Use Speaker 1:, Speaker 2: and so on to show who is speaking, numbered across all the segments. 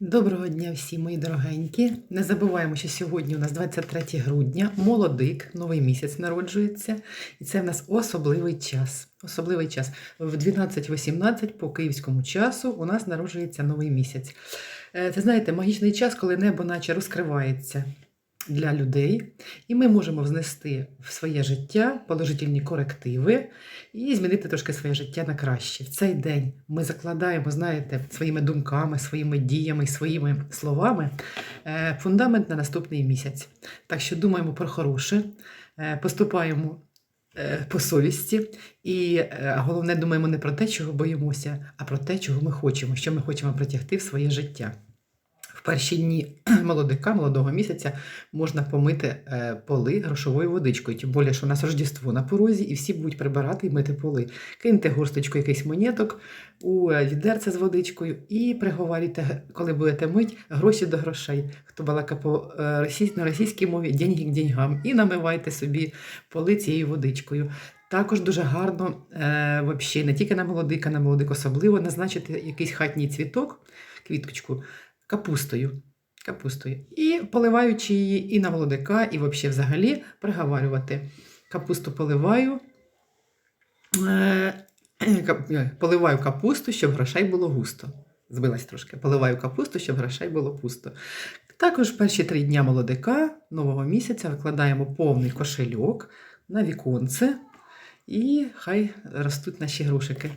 Speaker 1: Доброго дня всі, мої дорогенькі. Не забуваємо, що сьогодні у нас 23 грудня, молодик, новий місяць народжується, і це в нас особливий час. Особливий час. В 12.18 по київському часу у нас народжується новий місяць. Е, Це знаєте, магічний час, коли небо наче розкривається для людей, і ми можемо внести в своє життя положительні корективи і змінити трошки своє життя на краще. В цей день ми закладаємо, знаєте, своїми думками, своїми діями, своїми словами е, фундамент на наступний місяць. Так що думаємо про хороше, е, поступаємо е, по совісті, і головне думаємо не про те, чого боїмося, а про те, чого ми хочемо, що ми хочемо притягти в своє життя. Перші дні молодика, молодого місяця можна помити е, поли грошовою водичкою. Тим більше, що у нас Рождество на порозі, і всі будуть прибирати і мити поли. Киньте горсточку якийсь монеток у е, відерце з водичкою і приговорюйте, коли будете мити, гроші до грошей. Хто балака по е, на російській мові, деньги к деньгам. І намивайте собі поли цією водичкою. Також дуже гарно, е, вообще, не тільки на молодика, на молодик особливо назначити якийсь хатній цвіток, квіточку капустою. Капустою. І поливаючи її і на молодика, і вообще взагалі приговарювати. Капусту поливаю. Е, е, Поливаю капусту, щоб грошей було густо. Збилась трошки. Поливаю капусту, щоб грошей було пусто. Також перші три дня молодика нового місяця викладаємо повний кошельок на віконце, і хай ростуть наші грошики.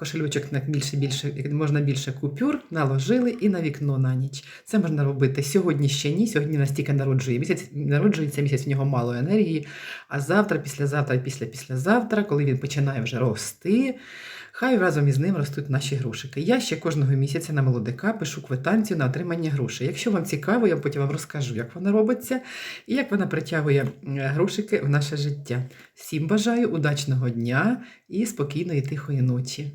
Speaker 1: В Кошельочок на більше, більше, можна більше купюр наложили і на вікно на ніч. Це можна робити сьогодні ще ні. Сьогодні настільки народжує місяць, народжується місяць, в нього мало енергії. А завтра, післязавтра після післязавтра, коли він починає вже рости, хай разом із ним ростуть наші грошики. Я ще кожного місяця на молодика пишу квитанцію на отримання грошей. Якщо вам цікаво, я потім вам розкажу, як вона робиться і як вона притягує е, грошики в наше життя. Всім бажаю удачного дня і спокійної тихої ночі.